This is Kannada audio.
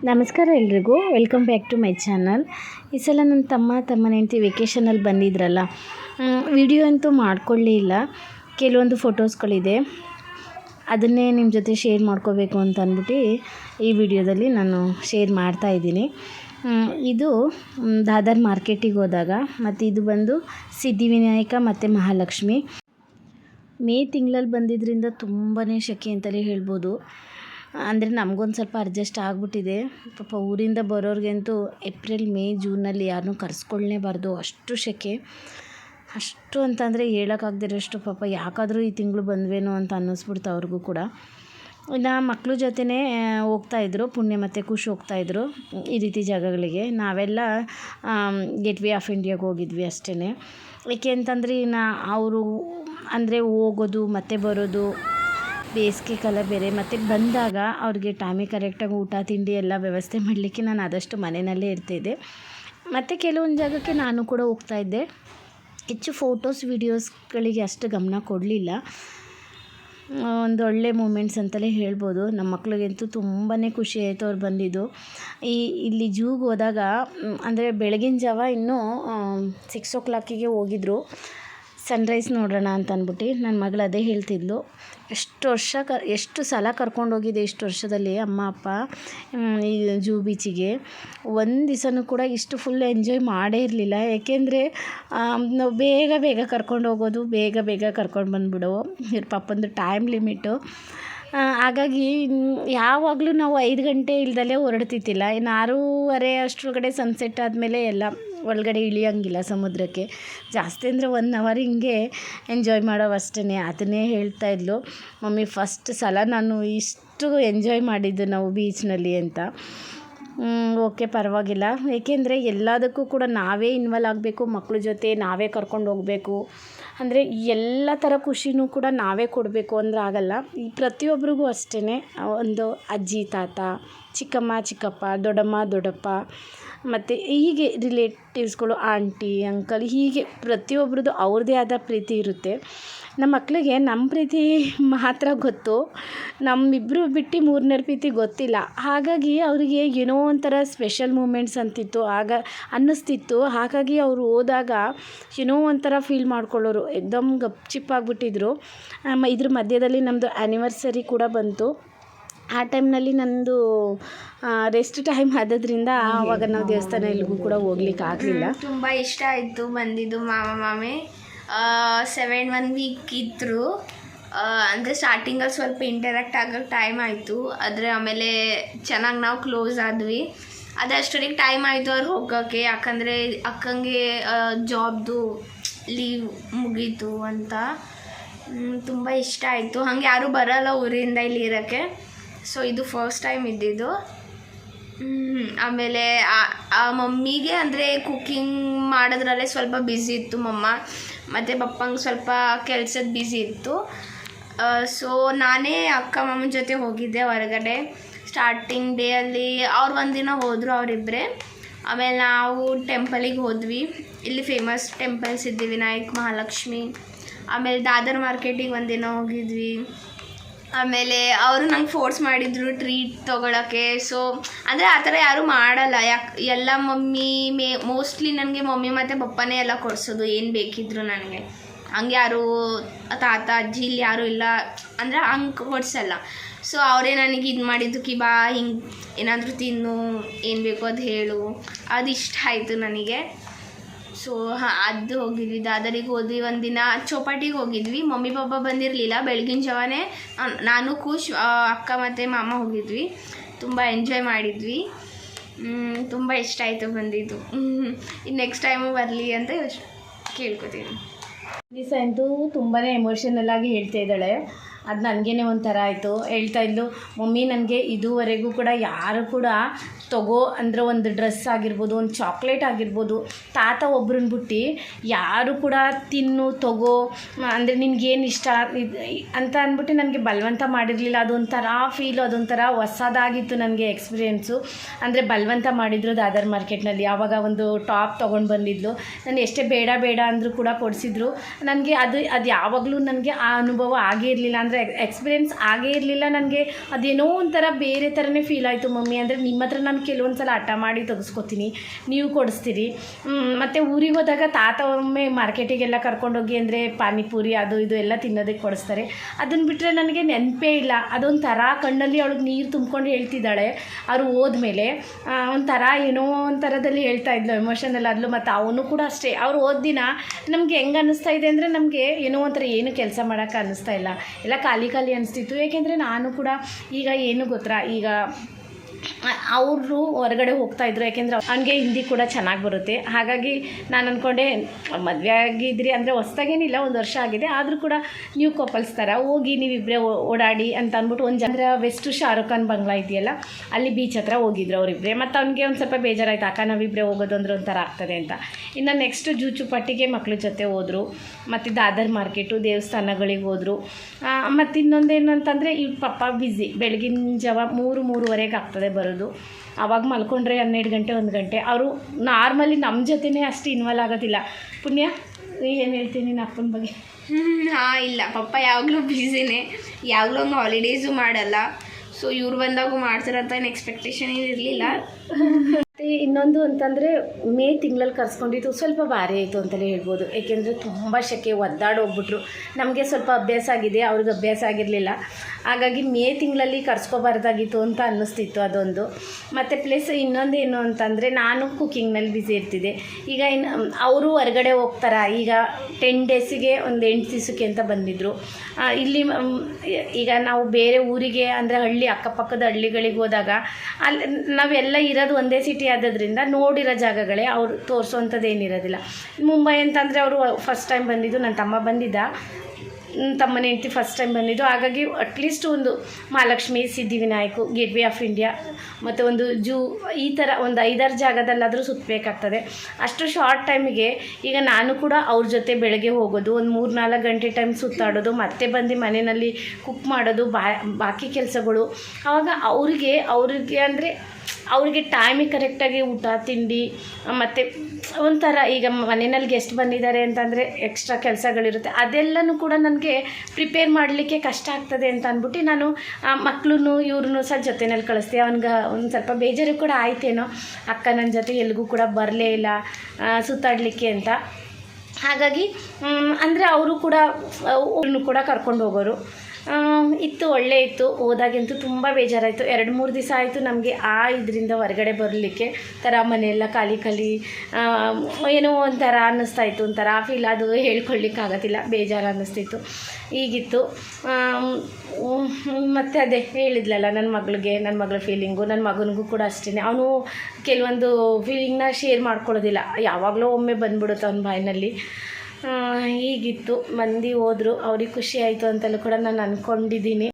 ನಮಸ್ಕಾರ ಎಲ್ರಿಗೂ. Welcome back to my channel ಈ ಸಲ ನನ್ನ ತಮ್ಮ ತಮ್ಮನ ಹೆಂಡತಿ ವೆಕೇಷನಲ್ಲಿ ಬಂದಿದ್ರಲ್ಲ ವಿಡಿಯೋ ಅಂತೂ ಮಾಡ್ಕೊಳ್ಳಿ ಇಲ್ಲ. ಕೆಲವೊಂದು ಫೋಟೋಸ್ಗಳಿದೆ ಅದನ್ನೇ ನಿಮ್ಮ ಜೊತೆ ಶೇರ್ ಮಾಡ್ಕೋಬೇಕು ಅಂತ ಅಂದ್ಬಿಟ್ಟು ಈ ವಿಡಿಯೋದಲ್ಲಿ ನಾನು ಶೇರ್ ಮಾಡ್ತಾ ಇದ್ದೀನಿ. ಇದು ದಾದರ್ ಮಾರ್ಕೆಟಿಗೆ ಹೋದಾಗ, ಮತ್ತು ಇದು ಬಂದು ಸಿದ್ಧಿವಿನಾಯಕ ಮತ್ತು ಮಹಾಲಕ್ಷ್ಮಿ. ಮೇ ತಿಂಗಳಲ್ಲಿ ಬಂದಿದ್ದರಿಂದ ತುಂಬಾ ಶೆಕೆ ಅಂತಲೇ ಹೇಳ್ಬೋದು. ಅಂದರೆ ನಮಗೊಂದು ಸ್ವಲ್ಪ ಅಡ್ಜಸ್ಟ್ ಆಗಿಬಿಟ್ಟಿದೆ. ಪಾಪ ಊರಿಂದ ಬರೋರಿಗಂತೂ ಏಪ್ರಿಲ್ ಮೇ ಜೂನಲ್ಲಿ ಯಾರನ್ನೂ ಕರೆಸ್ಕೊಳ್ಳೇಬಾರ್ದು ಅಷ್ಟು ಸೆಕೆ ಅಷ್ಟು ಅಂತಂದರೆ ಹೇಳೋಕ್ಕಾಗ್ದಿರೋಷ್ಟು ಪಾಪ ಯಾಕಾದರೂ ಈ ತಿಂಗಳು ಬಂದ್ವೇನೋ ಅಂತ ಅನ್ನಿಸ್ಬಿಡ್ತು ಅವ್ರಿಗೂ ಕೂಡ. ಇನ್ನು ಮಕ್ಕಳು ಜೊತೆನೇ ಹೋಗ್ತಾಯಿದ್ರು ಪುಣ್ಯ ಮತ್ತು ಖುಷಿ ಹೋಗ್ತಾಯಿದ್ರು ಈ ರೀತಿ ಜಾಗಗಳಿಗೆ. ನಾವೆಲ್ಲ ಗೇಟ್ ವೇ ಆಫ್ ಇಂಡಿಯಾಗೆ ಹೋಗಿದ್ವಿ ಅಷ್ಟೇ ಏಕೆ ಅಂತಂದರೆ ಇನ್ನು ಅವರು ಅಂದರೆ ಹೋಗೋದು, ಮತ್ತೆ ಬರೋದು ಬೇಸಿಗೆ ಕಾಲ ಬೇರೆ, ಮತ್ತು ಬಂದಾಗ ಅವ್ರಿಗೆ ಟೈಮಿಗೆ ಕರೆಕ್ಟಾಗಿ ಊಟ, ತಿಂಡಿ ಎಲ್ಲ ವ್ಯವಸ್ಥೆ ಮಾಡಲಿಕ್ಕೆ ನಾನು ಆದಷ್ಟು ಮನೆಯಲ್ಲೇ ಇರ್ತಿದ್ದೆ. ಮತ್ತು ಕೆಲವೊಂದು ಜಾಗಕ್ಕೆ ನಾನು ಕೂಡ ಹೋಗ್ತಾಯಿದ್ದೆ ಹೆಚ್ಚು ಫೋಟೋಸ್ ವೀಡಿಯೋಸ್ಗಳಿಗೆ ಅಷ್ಟು ಗಮನ ಕೊಡಲಿಲ್ಲ. ಒಂದು ಒಳ್ಳೆ ಮೂಮೆಂಟ್ಸ್ ಅಂತಲೇ ಹೇಳ್ಬೋದು. ನಮ್ಮ ಮಕ್ಳಿಗಂತೂ ತುಂಬಾ ಖುಷಿ ಆಯಿತು ಅವ್ರು ಬಂದಿದ್ದು. ಈ, ಇಲ್ಲಿ ಜೂಗೆ ಹೋದಾಗ ಅಂದರೆ ಬೆಳಗಿನ ಜಾವ ಇನ್ನೂ ಸಿಕ್ಸ್ ಓ ಕ್ಲಾಕಿಗೆ ಹೋಗಿದ್ರು. ಸನ್ರೈಸ್ ನೋಡೋಣ ಅಂತ ಅಂದ್ಬಿಟ್ಟು ನನ್ನ ಮಗಳು ಅದೇ ಹೇಳ್ತಿದ್ಲು. ಎಷ್ಟು ವರ್ಷ ಕ, ಎಷ್ಟು ಸಲ ಕರ್ಕೊಂಡು ಹೋಗಿದೆ ಇಷ್ಟು ವರ್ಷದಲ್ಲಿ ಅಮ್ಮ, ಅಪ್ಪ ಈ ಜೂ ಬೀಚಿಗೆ. ಒಂದು ದಿವಸನೂ ಕೂಡ ಇಷ್ಟು ಫುಲ್ ಎಂಜಾಯ್ ಮಾಡೇ ಇರಲಿಲ್ಲ. ಏಕೆಂದರೆ ನಾವು ಬೇಗ ಬೇಗ ಕರ್ಕೊಂಡು ಹೋಗೋದು, ಬೇಗ ಬೇಗ ಕರ್ಕೊಂಡು ಬಂದ್ಬಿಡು. ಇವ್ರ ಪಾಪಂದು ಟೈಮ್ ಲಿಮಿಟು ಹಾಗಾಗಿ ಯಾವಾಗಲೂ ನಾವು ಐದು ಗಂಟೆ ಇಲ್ದಲೇ ಹೊರಡ್ತಿದ್ದಿಲ್ಲ. ಇನ್ನು ಆರೂವರೆ ಅಷ್ಟರೊಳಗಡೆ ಸನ್ಸೆಟ್ ಆದಮೇಲೆ ಎಲ್ಲ ಒಳಗಡೆ ಇಳಿಯೋಂಗಿಲ್ಲ ಸಮುದ್ರಕ್ಕೆ. ಜಾಸ್ತಿ ಅಂದರೆ ಒನ್ ಅವರ್ ಹಿಂಗೆ ಎಂಜಾಯ್ ಮಾಡೋವು ಅಷ್ಟೇ ಅದನ್ನೇ ಹೇಳ್ತಾ ಇದ್ಲು. ಮಮ್ಮಿ ಫಸ್ಟ್ ಸಲ ನಾನು ಇಷ್ಟು ಎಂಜಾಯ್ ಮಾಡಿದ್ದು ನಾವು ಬೀಚ್ನಲ್ಲಿ ಅಂತ. ಓಕೆ ಪರವಾಗಿಲ್ಲ. ಏಕೆಂದರೆ ಎಲ್ಲದಕ್ಕೂ ಕೂಡ ನಾವೇ ಇನ್ವಾಲ್ವ್ ಆಗಬೇಕು. ಮಕ್ಕಳ ಜೊತೆ ನಾವೇ ಕರ್ಕೊಂಡು ಹೋಗಬೇಕು. ಅಂದರೆ ಎಲ್ಲ ಥರ ಖುಷಿನೂ ಕೂಡ ನಾವೇ ಕೊಡಬೇಕು ಅಂದರೆ ಆಗಲ್ಲ. ಈ ಪ್ರತಿಯೊಬ್ಬರಿಗೂ ಅಷ್ಟೇ ಒಂದು ಅಜ್ಜಿ, ತಾತ ಚಿಕ್ಕಮ್ಮ, ಚಿಕ್ಕಪ್ಪ, ದೊಡ್ಡಮ್ಮ, ದೊಡ್ಡಪ್ಪ, ಮತ್ತು ಹೀಗೆ ರಿಲೇಟಿವ್ಸ್ಗಳು ಆಂಟಿ ಅಂಕಲ್ ಹೀಗೆ ಪ್ರತಿಯೊಬ್ರದ್ದು ಅವ್ರದ್ದೇ ಆದ ಪ್ರೀತಿ ಇರುತ್ತೆ. ನಮ್ಮ ಮಕ್ಕಳಿಗೆ ನಮ್ಮ ಪ್ರೀತಿ ಮಾತ್ರ ಗೊತ್ತು. ನಮ್ಮಿಬ್ಬರು ಬಿಟ್ಟು ಮೂರನೇ ಪ್ರೀತಿ ಗೊತ್ತಿಲ್ಲ. ಹಾಗಾಗಿ ಅವರಿಗೆ ಏನೋ ಒಂಥರ ಸ್ಪೆಷಲ್ ಮೂಮೆಂಟ್ಸ್ ಅಂತಿತ್ತು, ಆಗ ಅನ್ನಿಸ್ತಿತ್ತು. ಹಾಗಾಗಿ ಅವರು ಹೋದಾಗ ಏನೋ ಒಂಥರ ಫೀಲ್ ಮಾಡ್ಕೊಳ್ಳೋರು. ಎಕ್ದಮ್ ಗಪ್ ಚಿಪ್ಪಾಗ್ಬಿಟ್ಟಿದ್ರು ಇದ್ರ ಮಧ್ಯದಲ್ಲಿ ನಮ್ಮದು ಆ್ಯನಿವರ್ಸರಿ ಕೂಡ ಬಂತು. ಆ ಟೈಮ್ನಲ್ಲಿ ನಂದು ರೆಸ್ಟ್ ಟೈಮ್ ಆದದ್ರಿಂದ ಆವಾಗ ನಾವು ದೇವಸ್ಥಾನ ಎಲ್ಲಿಗೂ ಕೂಡ ಹೋಗ್ಲಿಕ್ಕೆ ಆಗಲಿಲ್ಲ. ತುಂಬ ಇಷ್ಟ ಆಯಿತು ಬಂದಿದ್ದು ಮಾಮ, ಮಾಮಿ. ಸೆವೆನ್ ಒನ್ ವೀಕ್ ಇದ್ದರು ಅಂದರೆ ಸ್ಟಾರ್ಟಿಂಗಲ್ಲಿ ಸ್ವಲ್ಪ ಇಂಟರಾಕ್ಟ್ ಆಗೋಕ್ಕೆ ಟೈಮ್ ಆಯಿತು. ಆದರೆ ಆಮೇಲೆ ಚೆನ್ನಾಗಿ ನಾವು ಕ್ಲೋಸ್ ಆದ್ವಿ. ಅದೇ ಅಷ್ಟೊತ್ತಿಗೆ ಟೈಮ್ ಆಯಿತು ಅವ್ರು ಹೋಗೋಕ್ಕೆ ಯಾಕಂದರೆ ಅಕ್ಕಂಗೆ ಜಾಬ್ದು ಲೀವ್ ಮುಗೀತು ಅಂತ. ತುಂಬ ಇಷ್ಟ ಆಯಿತು. ಹಂಗೆ ಯಾರೂ ಬರಲ್ಲ ಊರಿಂದ ಇಲ್ಲಿ ಇರೋಕ್ಕೆ. ಸೊ ಇದು ಫಸ್ಟ್ ಟೈಮ್ ಇದ್ದಿದ್ದು. ಆಮೇಲೆ ಆ- ಮಮ್ಮಿಗೆ ಅಂದರೆ ಕುಕ್ಕಿಂಗ್ ಮಾಡೋದ್ರಲ್ಲೇ ಸ್ವಲ್ಪ ಬ್ಯುಸಿ ಇತ್ತು ಮಮ್ಮ. ಮತ್ತು ಪಪ್ಪಂಗೆ ಸ್ವಲ್ಪ ಕೆಲ್ಸದ ಬ್ಯುಸಿ ಇತ್ತು. ಸೊ ನಾನೇ ಅಕ್ಕ ಮಮ್ಮನ ಜೊತೆ ಹೋಗಿದ್ದೆ ಹೊರಗಡೆ. ಸ್ಟಾರ್ಟಿಂಗ್ ಡೇ ಅಲ್ಲಿ ಅವ್ರು ಒಂದಿನ ಹೋದರು ಅವರಿಬ್ಬರೇ ಆಮೇಲೆ ನಾವು ಟೆಂಪಲಿಗೆ ಹೋದ್ವಿ. ಇಲ್ಲಿ ಫೇಮಸ್ ಟೆಂಪಲ್ಸ್ ಇದ್ದೀವಿ ವಿನಾಯಕ್ ಮಹಾಲಕ್ಷ್ಮಿ. ಆಮೇಲೆ ದಾದರ್ ಮಾರ್ಕೆಟಿಗೆ ಒಂದಿನ ಹೋಗಿದ್ವಿ. ಆಮೇಲೆ ಅವರು ನಂಗೆ ಫೋರ್ಸ್ ಮಾಡಿದ್ರು ಟ್ರೀಟ್ ತೊಗೊಳಕ್ಕೆ. ಸೊ ಅಂದರೆ ಆ ಥರ ಯಾರೂ ಮಾಡಲ್ಲ. ಯಾಕೆ, ಎಲ್ಲ ಮಮ್ಮಿ ಮೇ ಮೋಸ್ಟ್ಲಿ ನನಗೆ ಮಮ್ಮಿ ಮತ್ತು ಪಪ್ಪನೇ ಎಲ್ಲ ಕೊಡಿಸೋದು. ಏನು ಬೇಕಿದ್ರು ನನಗೆ. ಹಂಗೆ ಯಾರು ತಾತ, ಅಜ್ಜಿ ಇಲ್ಲಿ ಯಾರೂ ಇಲ್ಲ. ಅಂದರೆ ಹಂಗೆ ಕೊಡಿಸಲ್ಲ. ಸೊ ಅವರೇ ನನಗೆ ಇದು ಮಾಡಿದ್ದು ಕಿ ಬಾ, ಹಿಂಗೆ ಏನಾದರೂ ತಿನ್ನು, ಏನು ಬೇಕು ಅದು ಹೇಳು. ಅದು ಇಷ್ಟ ಆಯಿತು ನನಗೆ. ಸೊ ಹಾಂ, ಅದು ಹೋಗಿದ್ವಿ. ದಾದರಿಗೆ ಹೋದ್ವಿ ಒಂದಿನ. ಚೌಪಾಟಿಗೆ ಹೋಗಿದ್ವಿ. ಮಮ್ಮಿ, ಪಾಪ ಬಂದಿರಲಿಲ್ಲ. ಬೆಳಗಿನ ಜಾವನೇ ನಾನು ಖುಷ್ ಅಕ್ಕ ಮತ್ತು ಮಾಮ ಹೋಗಿದ್ವಿ. ತುಂಬ ಎಂಜಾಯ್ ಮಾಡಿದ್ವಿ. ತುಂಬ ಇಷ್ಟ ಆಯಿತು ಬಂದಿದ್ದು. ಇನ್ನು ನೆಕ್ಸ್ಟ್ ಟೈಮು ಬರಲಿ ಅಂತ ಕೇಳ್ಕೊತೀನಿ. ದಿವಸ ಅಂತೂ ತುಂಬಾ ಎಮೋಷನಲ್ ಆಗಿ ಹೇಳ್ತಾ ಇದ್ದಾಳೆ. ಅದು ನನಗೇನೆ ಒಂಥರ ಆಯಿತು. ಹೇಳ್ತಾ ಇದ್ಲು, ಮಮ್ಮಿ, ನನಗೆ ಇದುವರೆಗೂ ಕೂಡ ಯಾರು ಕೂಡ ತಗೋ ಅಂದರೆ ಒಂದು ಡ್ರೆಸ್ ಆಗಿರ್ಬೋದು, ಒಂದು ಚಾಕ್ಲೇಟ್ ಆಗಿರ್ಬೋದು, ತಾತ ಒಬ್ರನ್ನ ಬಿಟ್ಟು ಯಾರು ಕೂಡ ತಿನ್ನು, ತಗೋ, ಅಂದರೆ ನಿನಗೇನು ಇಷ್ಟ? ಅಂತ ಅಂದ್ಬಿಟ್ಟು ನನಗೆ ಬಲವಂತ ಮಾಡಿರಲಿಲ್ಲ. ಅದೊಂಥರ ಫೀಲು ಅದೊಂಥರ ಹೊಸದಾಗಿತ್ತು ನನಗೆ ಎಕ್ಸ್ಪೀರಿಯೆನ್ಸು ಅಂದರೆ ಬಲವಂತ ಮಾಡಿದ್ರು ದಾದರ್ ಮಾರ್ಕೆಟ್ನಲ್ಲಿ. ಆವಾಗ ಒಂದು ಟಾಪ್ ತೊಗೊಂಡು ಬಂದಿದ್ಲು. ನಾನು ಎಷ್ಟೇ ಬೇಡ ಬೇಡ ಅಂದರೂ ಕೂಡ ಕೊಡಿಸಿದ್ರು. ನನಗೆ ಅದು ಅದು ಯಾವಾಗಲೂ ನನಗೆ ಆ ಅನುಭವ ಆಗೇ ಇರಲಿಲ್ಲ. ಅಂದರೆ ಎಕ್ಸ್ಪೀರಿಯೆನ್ಸ್ ಆಗೇ ಇರಲಿಲ್ಲ ನನಗೆ. ಅದೇನೋ ಒಂಥರ ಬೇರೆ ಥರನೇ ಫೀಲ್ ಆಯಿತು ಮಮ್ಮಿ. ಅಂದರೆ ನಿಮ್ಮ ಹತ್ರ ನಾನು ಕೆಲವೊಂದು ಸಲ ಹಠ ಮಾಡಿ ತೆಗೆಸ್ಕೊತೀನಿ. ನೀವು ಕೊಡಿಸ್ತೀರಿ. ಮತ್ತು ಊರಿಗೆ ಹೋದಾಗ ತಾತ ಒಮ್ಮೆ ಮಾರ್ಕೆಟಿಗೆಲ್ಲ ಕರ್ಕೊಂಡೋಗಿ ಅಂದರೆ ಪಾನಿಪುರಿ ಅದು ಇದು ಎಲ್ಲ ತಿನ್ನೋದಕ್ಕೆ ಕೊಡಿಸ್ತಾರೆ. ಅದನ್ನು ಬಿಟ್ಟರೆ ನನಗೆ ನೆನಪೇ ಇಲ್ಲ. ಅದೊಂಥರ ಕಣ್ಣಲ್ಲಿ ಅವಳಿಗೆ ನೀರು ತುಂಬ್ಕೊಂಡು ಹೇಳ್ತಿದ್ದಾಳೆ. ಅವರು ಹೋದ್ಮೇಲೆ ಒಂಥರ ಏನೋ ಒಂಥರದಲ್ಲಿ ಹೇಳ್ತಾ ಇದ್ಲು ಎಮೋಷನಲ್ ಆದ್ಲು ಮತ್ತು ಅವನು ಕೂಡ ಅಷ್ಟೇ. ಅವ್ರು ಓದ್ ದಿನ ನಮಗೆ ಹೆಂಗೆ ಅನ್ನಿಸ್ತಾ ಇದೆ ಅಂದರೆ ನಮಗೆ ಏನೋ ಒಂಥರ ಏನು ಕೆಲಸ ಮಾಡೋಕ್ಕೆ ಅನ್ನಿಸ್ತಾ ಇಲ್ಲ. ಎಲ್ಲ ಖಾಲಿ ಖಾಲಿ ಅನಿಸ್ತಿತ್ತು. ಏಕೆಂದರೆ ನಾನು ಕೂಡ ಈಗ ಏನು ಗೊತ್ತಾ, ಈಗ ಅವರು ಹೊರಗಡೆ ಹೋಗ್ತಾ ಇದ್ರು, ಯಾಕೆಂದ್ರೆ ಅವನಿಗೆ ಹಿಂದಿ ಕೂಡ ಚೆನ್ನಾಗಿ ಬರುತ್ತೆ. ಹಾಗಾಗಿ ನಾನು ಅಂದ್ಕೊಂಡೆ ಮದುವೆ ಆಗಿದ್ರಿ ಅಂದರೆ ಹೊಸ್ದಾಗೇನಿಲ್ಲ, ಒಂದು ವರ್ಷ ಆಗಿದೆ, ಆದರೂ ಕೂಡ ನೀವು ಕಪಲ್ಸ್ ಥರ ಹೋಗಿ ನೀವಿಬ್ಬರೇ ಓಡಾಡಿ ಅಂತ ಅಂದ್ಬಿಟ್ಟು ಒಂದು ಜನರ ವೆಸ್ಟ್ ಶಾರುಖ್ ಖಾನ್ ಬಂಗ್ಲಾ ಇದೆಯಲ್ಲ, ಅಲ್ಲಿ ಬೀಚ್ ಹತ್ರ ಹೋಗಿದ್ರು ಅವರಿಬ್ಬರೇ ಮತ್ತು ಅವ್ನಿಗೆ ಒಂದು ಸ್ವಲ್ಪ ಬೇಜಾರಾಯ್ತು, ಅಕ್ಕ ನಾವಿಬ್ಬರೇ ಹೋಗೋದು ಅಂದ್ರೆ ಒಂಥರ ಆಗ್ತದೆ ಅಂತ. ಇನ್ನು ನೆಕ್ಸ್ಟ್ ಜೂಚುಪಟ್ಟಿಗೆ ಮಕ್ಕಳ ಜೊತೆ ಹೋದರು, ಮತ್ತು ದಾದರ್ ಮಾರ್ಕೆಟು ದೇವಸ್ಥಾನಗಳಿಗೆ ಹೋದರು. ಮತ್ತು ಇನ್ನೊಂದೇನು ಅಂತಂದರೆ ಇವ್ರ ಪಪ್ಪ ಬ್ಯುಸಿ ಬೆಳಗಿನ ಜಾವ ಮೂರು, ಮೂರುವರೆಗೆ ಆಗ್ತದೆ ಬರೋದು. ಆವಾಗ ಮಲ್ಕೊಂಡ್ರೆ ಹನ್ನೆರಡು ಗಂಟೆ, ಒಂದು ಗಂಟೆ. ಅವರು ನಾರ್ಮಲಿ ನಮ್ಮ ಜೊತೆನೇ ಅಷ್ಟು ಇನ್ವಾಲ್ ಆಗೋದಿಲ್ಲ. ಪುಣ್ಯ, ಏನು ಹೇಳ್ತೀನಿ ನಿನ್ನ ಅಪ್ಪನ ಬಗ್ಗೆ? ಹಾಂ, ಇಲ್ಲ. ಪಪ್ಪ ಯಾವಾಗಲೂ ಬ್ಯುಸಿನೇ ಯಾವಾಗಲೂ ಒಂದು ಹಾಲಿಡೇಸು ಮಾಡಲ್ಲ. ಸೊ ಇವ್ರು ಬಂದಾಗೂ ಮಾಡ್ತಾರಂತ ಏನು ಎಕ್ಸ್ಪೆಕ್ಟೇಷನ್ ಇರಲಿಲ್ಲ. ಇನ್ನೊಂದು ಅಂತಂದರೆ ಮೇ ತಿಂಗಳಲ್ಲಿ ಕರ್ಸ್ಕೊಂಡಿದ್ದು ಸ್ವಲ್ಪ ಭಾರಿ ಆಯಿತು ಅಂತಲೇ ಹೇಳ್ಬೋದು. ಏಕೆಂದರೆ ತುಂಬ ಶೆಕೆ ಒದ್ದಾಡೋಗ್ಬಿಟ್ರು. ನಮಗೆ ಸ್ವಲ್ಪ ಅಭ್ಯಾಸ ಆಗಿದೆ ಅವ್ರಿಗೆ ಅಭ್ಯಾಸ ಆಗಿರಲಿಲ್ಲ. ಹಾಗಾಗಿ ಮೇ ತಿಂಗಳಲ್ಲಿ ಕರ್ಸ್ಕೋಬಾರ್ದಾಗಿತ್ತು ಅಂತ ಅನ್ನಿಸ್ತಿತ್ತು ಅದೊಂದು. ಮತ್ತು ಪ್ಲಸ್ ಇನ್ನೊಂದೇನು ಅಂತಂದರೆ ನಾನು ಕುಕ್ಕಿಂಗ್ನಲ್ಲಿ ಬ್ಯುಸಿ ಇರ್ತಿದ್ದೆ. ಈಗ ಇನ್ನು ಅವರು ಹೊರಗಡೆ ಹೋಗ್ತಾರ? ಈಗ ಟೆನ್ ಡೇಸಿಗೆ ಒಂದು ಎಂಟು ದಿವಸಕ್ಕೆ ಅಂತ ಬಂದಿದ್ದರು ಇಲ್ಲಿ ಈಗ ನಾವು ಬೇರೆ ಊರಿಗೆ, ಅಂದರೆ ಹಳ್ಳಿ ಅಕ್ಕಪಕ್ಕದ ಹಳ್ಳಿಗಳಿಗೆ ಹೋದಾಗ ಅಲ್ಲಿ ನಾವೆಲ್ಲ ಇರೋದು ಒಂದೇ ಸಿಟಿ ಆದ್ದರಿಂದ ನೋಡಿರೋ ಜಾಗಗಳೇ ಅವ್ರು ತೋರಿಸೋವಂಥದ್ದು ಏನಿರೋದಿಲ್ಲ ಮುಂಬೈ ಅಂತಂದರೆ ಅವರು ಫಸ್ಟ್ ಟೈಮ್ ಬಂದಿದ್ದು ನನ್ನ ತಮ್ಮ ಬಂದಿದ್ದ. ತಮ್ಮನ ಹೆಂಡತಿ ಫಸ್ಟ್ ಟೈಮ್ ಬಂದಿದ್ದು. ಹಾಗಾಗಿ ಅಟ್ಲೀಸ್ಟ್ ಒಂದು Mahalakshmi Siddhivinayak gateway of India ಮತ್ತು ಒಂದು ಜೂ, ಈ ಥರ ಒಂದು ಐದಾರು ಜಾಗದಲ್ಲಾದರೂ ಸುತ್ತಬೇಕಾಗ್ತದೆ ಅಷ್ಟು ಶಾರ್ಟ್ ಟೈಮಿಗೆ ಈಗ ನಾನು ಕೂಡ ಅವ್ರ ಜೊತೆ ಬೆಳಗ್ಗೆ ಹೋಗೋದು, ಒಂದು ಮೂರು ನಾಲ್ಕು ಗಂಟೆ ಟೈಮ್ ಸುತ್ತಾಡೋದು, ಮತ್ತೆ ಬಂದು ಮನೆಯಲ್ಲಿ ಕುಕ್ ಮಾಡೋದು, ಬಾ, ಬಾಕಿ ಕೆಲಸಗಳು. ಆವಾಗ ಅವರಿಗೆ ಅವರಿಗೆ ಅಂದರೆ ಅವರಿಗೆ ಟೈಮಿಗೆ ಕರೆಕ್ಟಾಗಿ ಊಟ, ತಿಂಡಿ, ಮತ್ತು ಒಂಥರ ಈಗ ಮನೆಯಲ್ಲಿ ಗೆಸ್ಟ್ ಬಂದಿದ್ದಾರೆ ಅಂತಂದರೆ ಎಕ್ಸ್ಟ್ರಾ ಕೆಲಸಗಳಿರುತ್ತೆ. ಅದೆಲ್ಲನೂ ಕೂಡ ನನಗೆ ಪ್ರಿಪೇರ್ ಮಾಡಲಿಕ್ಕೆ ಕಷ್ಟ ಆಗ್ತದೆ ಅಂತ ಅಂದ್ಬಿಟ್ಟು ನಾನು ಮಕ್ಕಳೂ ಇವ್ರನ್ನೂ ಸಹ ಜೊತೆಯಲ್ಲಿ ಕಳಿಸ್ತೀವಿ ಅವನಿಗೆ ಒಂದು ಸ್ವಲ್ಪ ಬೇಜಾರು ಕೂಡ ಆಯ್ತೇನೋ, ಅಕ್ಕ ನನ್ನ ಜೊತೆ ಎಲ್ಲಿಗೂ ಕೂಡ ಬರಲೇ ಇಲ್ಲ ಸುತ್ತಾಡಲಿಕ್ಕೆ ಅಂತ. ಹಾಗಾಗಿ ಅಂದರೆ ಅವರು ಕೂಡ ಅವ್ರನ್ನು ಕೂಡ ಕರ್ಕೊಂಡು ಹೋಗೋರು. ಇತ್ತು, ಒಳ್ಳೆ ಇತ್ತು. ಹೋದಾಗಂತೂ ತುಂಬ ಬೇಜಾರಾಯಿತು. ಎರಡು ಮೂರು ದಿವಸ ಆಯಿತು ನಮಗೆ ಆ ಇದರಿಂದ ಹೊರಗಡೆ ಬರಲಿಕ್ಕೆ. ಥರ ಮನೆಯೆಲ್ಲ ಖಾಲಿ ಖಾಲಿ ಏನೋ ಒಂಥರ ಅನ್ನಿಸ್ತಾ ಇತ್ತು ಒಂಥರ ಫೀಲ್ ಅದು ಹೇಳ್ಕೊಳ್ಳಿಕ್ಕಾಗತ್ತಿಲ್ಲ ಬೇಜಾರು ಅನ್ನಿಸ್ತಿತ್ತು. ಈಗಿತ್ತು. ಮತ್ತು ಅದೇ ಹೇಳಿದ್ಲಲ್ಲ ನನ್ನ ಮಗಳಿಗೆ ನನ್ನ ಮಗಳ ಫೀಲಿಂಗು ನನ್ನ ಮಗನಿಗೂ ಕೂಡ ಅಷ್ಟೇ ಅವನು ಕೆಲವೊಂದು ಫೀಲಿಂಗ್ನ ಶೇರ್ ಮಾಡ್ಕೊಳ್ಳೋದಿಲ್ಲ. ಯಾವಾಗಲೂ ಒಮ್ಮೆ ಬಂದ್ಬಿಡುತ್ತೆ ಅವನ ಬಾಯಿನಲ್ಲಿ. ಹೀಗಿತ್ತು ಮಂದಿ ಹೋದರು. ಅವ್ರಿಗೆ ಖುಷಿ ಆಯಿತು ಅಂತಲೂ ಕೂಡ ನಾನು ಅಂದ್ಕೊಂಡಿದ್ದೀನಿ